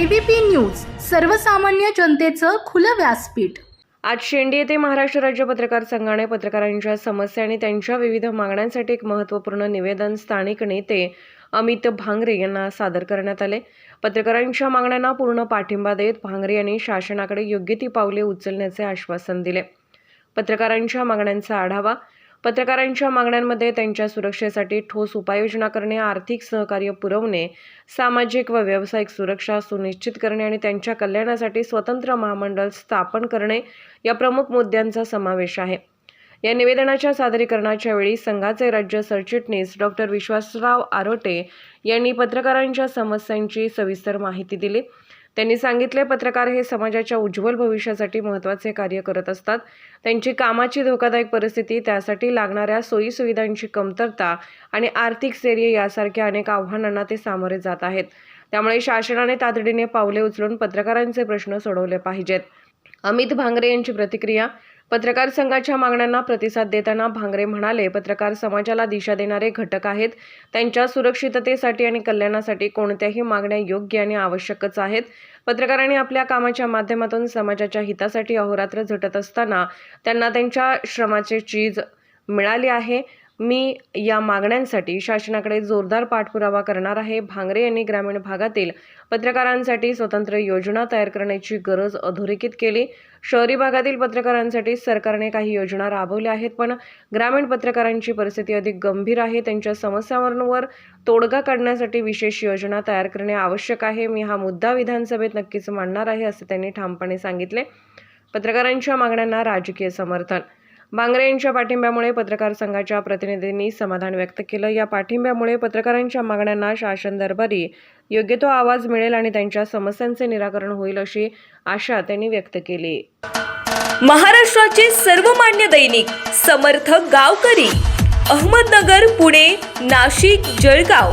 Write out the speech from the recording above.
ABP news सर्वसामान्य जनतेचं खुलं व्यासपीठ. आज शेंडी येथे महाराष्ट्र राज्य पत्रकार संघाने पत्रकारांच्या समस्या आणि त्यांच्या विविध मागण्यांसाठी एक महत्त्वपूर्ण निवेदन स्थानिक नेते अमित भांगरे यांना सादर करण्यात आले. पत्रकारांच्या मागण्यांना पूर्ण पाठिंबा देत भांगरे यांनी शासनाकडे योग्य ती पावले उचलण्याचे आश्वासन दिले. पत्रकारांच्या मागण्यांचा आढावा पत्रकारांच्या मागण्यांमध्ये त्यांच्या सुरक्षेसाठी ठोस उपाययोजना करणे आर्थिक सहकार्य पुरवणे सामाजिक व व्यावसायिक सुरक्षा सुनिश्चित करणे आणि त्यांच्या कल्याणासाठी स्वतंत्र महामंडळ स्थापन करणे या प्रमुख मुद्द्यांचा समावेश आहे. या निवेदनाच्या सादरीकरणाच्या वेळी संघाचे राज्य सरचिटणीस डॉक्टर विश्वासराव आरोटे यांनी पत्रकारांच्या समस्यांची सविस्तर माहिती दिली. त्यांनी सांगितले पत्रकार हे समाजाच्या उज्ज्वल भविष्यासाठी महत्त्वाचे कार्य करत असतात. त्यांची कामाची धोकादायक परिस्थिती त्यासाठी लागणाऱ्या सोयीसुविधांची कमतरता आणि आर्थिक स्थैर्य यासारख्या अनेक आव्हानांना ते सामोरे जात आहेत. त्यामुळे शासनाने तातडीने पावले उचलून पत्रकारांचे प्रश्न सोडवले पाहिजेत. अमित भांगरे यांची प्रतिक्रिया पत्रकार संघाच्या मागण्यांना प्रतिसाद देताना भांगरे म्हणाले पत्रकार समाजाला दिशा देणारे घटक आहेत. त्यांच्या सुरक्षिततेसाठी आणि कल्याणासाठी कोणत्याही मागण्या योग्य आणि आवश्यकच आहेत. पत्रकारांनी आपल्या कामाच्या माध्यमातून समाजाच्या हितासाठी अहोरात्र झटत असताना त्यांना त्यांच्या श्रमाचे चीज मिळाली आहे. मी या मागण्यांसाठी शासनाकडे जोरदार पाठपुरावा करणार आहे. भांगरे यांनी ग्रामीण भागातील पत्रकारांसाठी स्वतंत्र योजना तयार करण्याची गरज अधोरेखित केली. शहरी भागातील पत्रकारांसाठी सरकारने काही योजना राबवल्या आहेत पण ग्रामीण पत्रकारांची परिस्थिती अधिक गंभीर आहे. त्यांच्या समस्यांवर तोडगा काढण्यासाठी विशेष योजना तयार करणे आवश्यक आहे. मी हा मुद्दा विधानसभेत नक्कीच मांडणार आहे असे त्यांनी ठामपणे सांगितले. पत्रकारांच्या मागण्यांना राजकीय समर्थन बांगरे यांच्या पाठिंब्यामुळे पत्रकार संघाच्या प्रतिनिधींनी समाधान व्यक्त केलं. या पाठिंब्यामुळे पत्रकारांच्या मागण्यांना शासन दरबारी योग्य तो आवाज मिळेल आणि त्यांच्या समस्यांचे निराकरण होईल अशी आशा त्यांनी व्यक्त केली. महाराष्ट्राचे सर्वमान्य दैनिक समर्थ गावकरी अहमदनगर पुणे नाशिक जळगाव.